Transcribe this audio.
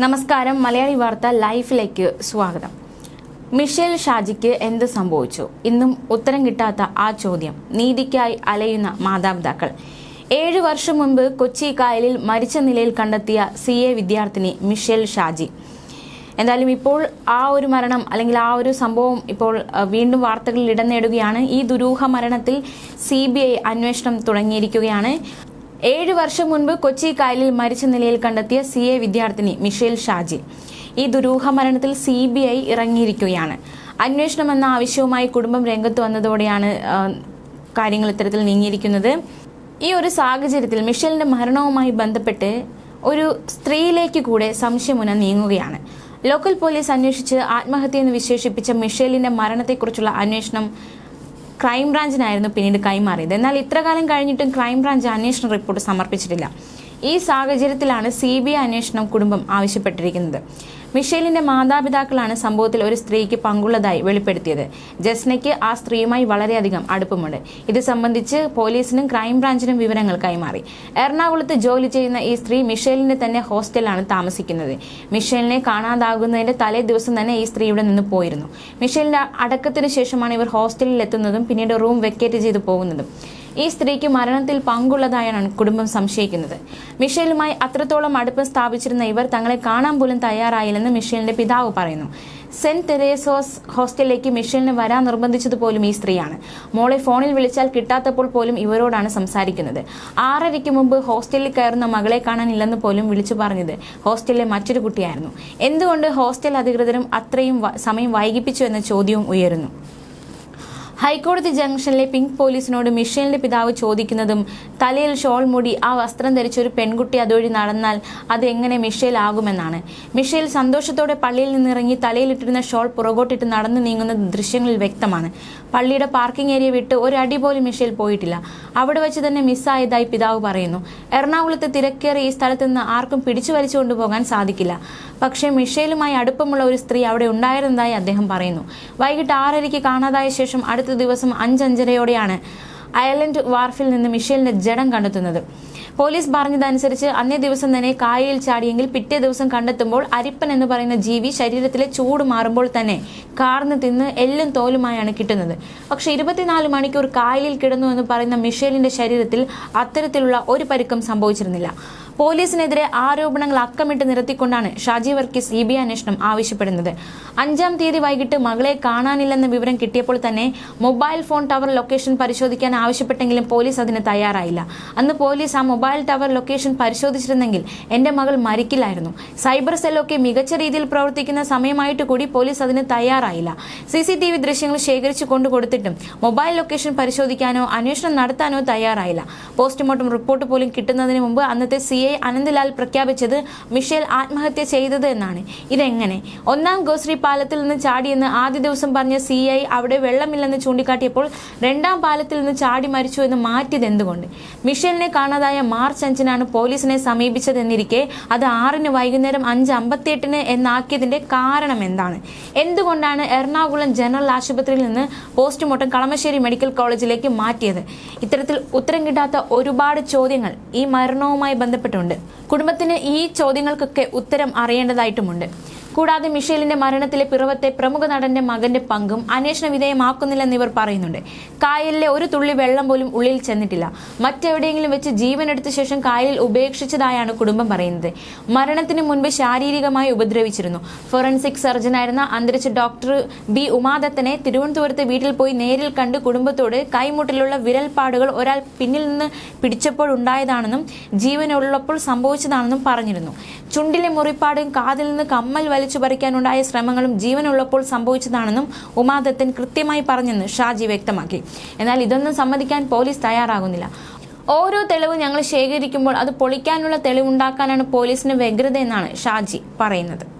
നമസ്കാരം. മലയാളി വാർത്ത ലൈഫിലേക്ക് സ്വാഗതം. മിഷേൽ ഷാജിക്ക് എന്ത് സംഭവിച്ചു? ഇന്നും ഉത്തരം കിട്ടാത്ത ആ ചോദ്യം. നീതിക്കായി അലയുന്ന മാതാപിതാക്കൾ. ഏഴു വർഷം മുമ്പ് കൊച്ചി കായലിൽ മരിച്ച നിലയിൽ കണ്ടെത്തിയ സി എ വിദ്യാർത്ഥിനി മിഷേൽ ഷാജി. എന്തായാലും ഇപ്പോൾ ആ ഒരു മരണം അല്ലെങ്കിൽ ആ ഒരു സംഭവം ഇപ്പോൾ വീണ്ടും വാർത്തകളിൽ ഇടം നേടുകയാണ്. ഈ ദുരൂഹ മരണത്തിൽ സി ബി ഐ അന്വേഷണം തുടങ്ങിയിരിക്കുകയാണ്. ഏഴ് വർഷം മുൻപ് കൊച്ചി കായലിൽ മരിച്ച നിലയിൽ കണ്ടെത്തിയ സി എ വിദ്യാർത്ഥിനി മിഷേൽ ഷാജി. ഈ ദുരൂഹ മരണത്തിൽ സി ബി ഐ ഇറങ്ങിയിരിക്കുകയാണ്. അന്വേഷണം എന്ന ആവശ്യവുമായി കുടുംബം രംഗത്ത് വന്നതോടെയാണ് കാര്യങ്ങൾ ഇത്തരത്തിൽ നീങ്ങിയിരിക്കുന്നത്. ഈ ഒരു സാഹചര്യത്തിൽ മിഷേലിന്റെ മരണവുമായി ബന്ധപ്പെട്ട് ഒരു സ്ത്രീയിലേക്ക് കൂടെ സംശയമുന നീങ്ങുകയാണ്. ലോക്കൽ പോലീസ് അന്വേഷിച്ച് ആത്മഹത്യയെന്ന് വിശേഷിപ്പിച്ച മിഷേലിന്റെ മരണത്തെക്കുറിച്ചുള്ള അന്വേഷണം ക്രൈംബ്രാഞ്ചിനായിരുന്നു പിന്നീട് കൈമാറിയത്. എന്നാൽ ഇത്രകാലം കഴിഞ്ഞിട്ടും ക്രൈംബ്രാഞ്ച് അന്വേഷണ റിപ്പോർട്ട് സമർപ്പിച്ചിട്ടില്ല. ഈ സാഹചര്യത്തിലാണ് സി ബി ഐ അന്വേഷണം കുടുംബം ആവശ്യപ്പെട്ടിരിക്കുന്നത്. മിഷേലിന്റെ മാതാപിതാക്കളാണ് സംഭവത്തിൽ ഒരു സ്ത്രീക്ക് പങ്കുള്ളതായി വെളിപ്പെടുത്തിയത്. ജസ്നയ്ക്ക് ആ സ്ത്രീയുമായി വളരെയധികം അടുപ്പമുണ്ട്. ഇത് സംബന്ധിച്ച് പോലീസിനും ക്രൈംബ്രാഞ്ചിനും വിവരങ്ങൾ കൈമാറി. എറണാകുളത്ത് ജോലി ചെയ്യുന്ന ഈ സ്ത്രീ മിഷേലിന്റെ തന്നെ ഹോസ്റ്റലിലാണ് താമസിക്കുന്നത്. മിഷേലിനെ കാണാതാകുന്നതിന്റെ തലേ ദിവസം തന്നെ ഈ സ്ത്രീ ഇവിടെ നിന്ന് പോയിരുന്നു. മിഷേലിന്റെ അടക്കത്തിന് ശേഷമാണ് ഇവർ ഹോസ്റ്റലിൽ എത്തുന്നതും പിന്നീട് റൂം വെക്കേറ്റ് ചെയ്തു പോകുന്നതും. ഈ സ്ത്രീക്ക് മരണത്തിൽ പങ്കുള്ളതായാണ് കുടുംബം സംശയിക്കുന്നത്. മിഷേലുമായി അത്രത്തോളം അടുപ്പം സ്ഥാപിച്ചിരുന്ന ഇവർ തങ്ങളെ കാണാൻ പോലും തയ്യാറായില്ലെന്ന് മിഷേലിന്റെ പിതാവ് പറയുന്നു. സെന്റ് തെരേസോസ് ഹോസ്റ്റലിലേക്ക് മിഷേലിന് വരാൻ നിർബന്ധിച്ചത് പോലും ഈ സ്ത്രീയാണ്. മോളെ ഫോണിൽ വിളിച്ചാൽ കിട്ടാത്തപ്പോൾ പോലും ഇവരോടാണ് സംസാരിക്കുന്നത്. ആറരയ്ക്ക് മുമ്പ് ഹോസ്റ്റലിൽ കയറുന്ന മകളെ കാണാനില്ലെന്ന് പോലും വിളിച്ചു പറഞ്ഞത് ഹോസ്റ്റലിലെ മറ്റൊരു കുട്ടിയായിരുന്നു. എന്തുകൊണ്ട് ഹോസ്റ്റൽ അധികൃതരും അത്രയും സമയം വൈകിപ്പിച്ചു എന്ന ചോദ്യവും ഉയരുന്നു? ഹൈക്കോടതി ജംഗ്ഷനിലെ പിങ്ക് പോലീസിനോട് മിഷേലിന്റെ പിതാവ് ചോദിക്കുന്നതും തലയിൽ ഷോൾ മുടി ആ വസ്ത്രം ധരിച്ച ഒരു പെൺകുട്ടി അതുവഴി നടന്നാൽ അത് എങ്ങനെ മിഷേൽ ആകുമെന്നാണ്. മിഷേൽ സന്തോഷത്തോടെ പള്ളിയിൽ നിന്നിറങ്ങി തലയിലിട്ടിരുന്ന ഷോൾ പുറകോട്ടിട്ട് നടന്നു നീങ്ങുന്ന ദൃശ്യങ്ങളിൽ വ്യക്തമാണ്. പള്ളിയുടെ പാർക്കിംഗ് ഏരിയ വിട്ട് ഒരു അടി പോലും മിഷേൽ പോയിട്ടില്ല. അവിടെ വെച്ച് തന്നെ മിസ്സായതായി പിതാവ് പറയുന്നു. എറണാകുളത്ത് തിരക്കേറി ഈ സ്ഥലത്ത് നിന്ന് ആർക്കും പിടിച്ചു വലിച്ചുകൊണ്ടുപോകാൻ സാധിക്കില്ല. പക്ഷേ മിഷേലുമായി അടുപ്പമുള്ള ഒരു സ്ത്രീ അവിടെ ഉണ്ടായിരുന്നതായി അദ്ദേഹം പറയുന്നു. വൈകിട്ട് ആറരയ്ക്ക് കാണാതായ ശേഷം അടുത്ത ദിവസം അഞ്ചഞ്ചരയോടെയാണ് അയർലൻഡ് വാർഫിൽ നിന്ന് മിഷേലിന്റെ ജഡം കണ്ടെത്തുന്നത്. പോലീസ് പറഞ്ഞതനുസരിച്ച് അന്നേ ദിവസം തന്നെ കായയിൽ ചാടിയെങ്കിൽ പിറ്റേ ദിവസം കണ്ടെത്തുമ്പോൾ അരിപ്പൻ എന്ന് പറയുന്ന ജീവി ശരീരത്തിലെ ചൂട് മാറുമ്പോൾ തന്നെ കാർന്ന് തിന്ന് എല്ലും തോലുമായാണ് കിട്ടുന്നത്. പക്ഷെ ഇരുപത്തിനാല് മണിക്കൂർ കായലിൽ കിടന്നു എന്ന് പറയുന്ന മിഷേലിന്റെ ശരീരത്തിൽ അത്തരത്തിലുള്ള ഒരു പരുക്കം സംഭവിച്ചിരുന്നില്ല. പോലീസിനെതിരെ ആരോപണങ്ങൾ അക്കമിട്ട് നിരത്തിക്കൊണ്ടാണ് Shaji Varghese C B I അന്വേഷണം ആവശ്യപ്പെടുന്നത്. അഞ്ചാം തീയതി വൈകിട്ട് മകളെ കാണാനില്ലെന്ന വിവരം കിട്ടിയപ്പോൾ തന്നെ മൊബൈൽ ഫോൺ ടവർ ലൊക്കേഷൻ പരിശോധിക്കാൻ ആവശ്യപ്പെട്ടെങ്കിലും പോലീസ് അതിന് തയ്യാറായില്ല. അന്ന് പോലീസ് ആ മൊബൈൽ ടവർ ലൊക്കേഷൻ പരിശോധിച്ചിരുന്നെങ്കിൽ എന്റെ മകൾ മരിക്കില്ലായിരുന്നു. സൈബർ സെല്ലൊക്കെ മികച്ച രീതിയിൽ പ്രവർത്തിക്കുന്ന സമയമായിട്ട് കൂടി പോലീസ് അതിന് തയ്യാറായില്ല. സി സി ടി വി ദൃശ്യങ്ങൾ ശേഖരിച്ചു കൊണ്ടുകൊടുത്തിട്ടും മൊബൈൽ ലൊക്കേഷൻ പരിശോധിക്കാനോ അന്വേഷണം നടത്താനോ തയ്യാറായില്ല. പോസ്റ്റ്മോർട്ടം റിപ്പോർട്ട് പോലും കിട്ടുന്നതിന് മുമ്പ് അന്നത്തെ സി ഐ അനന്ത്ലാൽ പ്രഖ്യാപിച്ചത് മിഷേൽ ആത്മഹത്യ ചെയ്തത് എന്നാണ്. ഇതെങ്ങനെ? ഒന്നാം ഗോശ്രീ പാലത്തിൽ നിന്ന് ചാടിയെന്ന് ആദ്യ ദിവസം പറഞ്ഞ സി ഐ അവിടെ വെള്ളമില്ലെന്ന് ചൂണ്ടിക്കാട്ടിയപ്പോൾ രണ്ടാം പാലത്തിൽ നിന്ന് ചാടി മരിച്ചു എന്ന് മാറ്റിയത് എന്തുകൊണ്ട്? മിഷേലിനെ കാണാതായ മാർച്ച് അഞ്ചിനാണ് പോലീസിനെ സമീപിച്ചതെന്നിരിക്കെ അത് ആറിന് വൈകുന്നേരം അഞ്ച് അമ്പത്തിയെട്ടിന് എന്നാക്കിയതിന്റെ കാരണം എന്താണ്? എന്തുകൊണ്ടാണ് എറണാകുളം ജനറൽ ആശുപത്രിയിൽ നിന്ന് പോസ്റ്റ്മോർട്ടം കളമശ്ശേരി മെഡിക്കൽ കോളേജിലേക്ക് മാറ്റിയത്? ഇത്തരത്തിൽ ഉത്തരം കിട്ടാത്ത ഒരുപാട് ചോദ്യങ്ങൾ ഈ മരണവുമായി ബന്ധപ്പെട്ടുണ്ട് കുടുംബത്തിന് ഈ ചോദ്യങ്ങൾക്കൊക്കെ ഉത്തരം അറിയേണ്ടതായിട്ടുമുണ്ട്. കൂടാതെ മിഷേലിന്റെ മരണത്തിലെ പിറവത്തെ പ്രമുഖ നടന്റെ മകന്റെ പങ്കും അന്വേഷണ വിധേയമാക്കുന്നില്ലെന്ന് ഇവർ പറയുന്നുണ്ട്. കായലിലെ ഒരു തുള്ളി വെള്ളം പോലും ഉള്ളിൽ ചെന്നിട്ടില്ല. മറ്റെവിടെയെങ്കിലും വെച്ച് ജീവൻ എടുത്ത ശേഷം കായലിൽ ഉപേക്ഷിച്ചതായാണ് കുടുംബം പറയുന്നത്. മരണത്തിന് മുൻപ് ശാരീരികമായി ഉപദ്രവിച്ചിരുന്നു. ഫോറൻസിക് സർജനായിരുന്ന അന്തരിച്ച ഡോക്ടർ ബി ഉമാദത്തനെ തിരുവനന്തപുരത്ത് വീട്ടിൽ പോയി നേരിൽ കണ്ട് കുടുംബത്തോട് കൈമുട്ടിലുള്ള വിരൽപ്പാടുകൾ ഒരാൾ പിന്നിൽ നിന്ന് പിടിച്ചപ്പോഴുണ്ടായതാണെന്നും ജീവനുള്ളപ്പോൾ സംഭവിച്ചതാണെന്നും പറഞ്ഞിരുന്നു. ചുണ്ടിലെ മുറിപ്പാടും കാതിൽ നിന്ന് കമ്മൽ വലിച്ചു പറിക്കാനുണ്ടായ ശ്രമങ്ങളും ജീവനുള്ളപ്പോൾ സംഭവിച്ചതാണെന്നും ഉമാദത്തൻ കൃത്യമായി പറഞ്ഞെന്ന് ഷാജി വ്യക്തമാക്കി. എന്നാൽ ഇതൊന്നും സമ്മതിക്കാൻ പോലീസ് തയ്യാറാകുന്നില്ല. ഓരോ തെളിവും ഞങ്ങൾ ശേഖരിക്കുമ്പോൾ അത് പൊളിക്കാനുള്ള തെളിവുണ്ടാക്കാനാണ് പോലീസിന് വ്യഗ്രത എന്നാണ് ഷാജി പറയുന്നത്.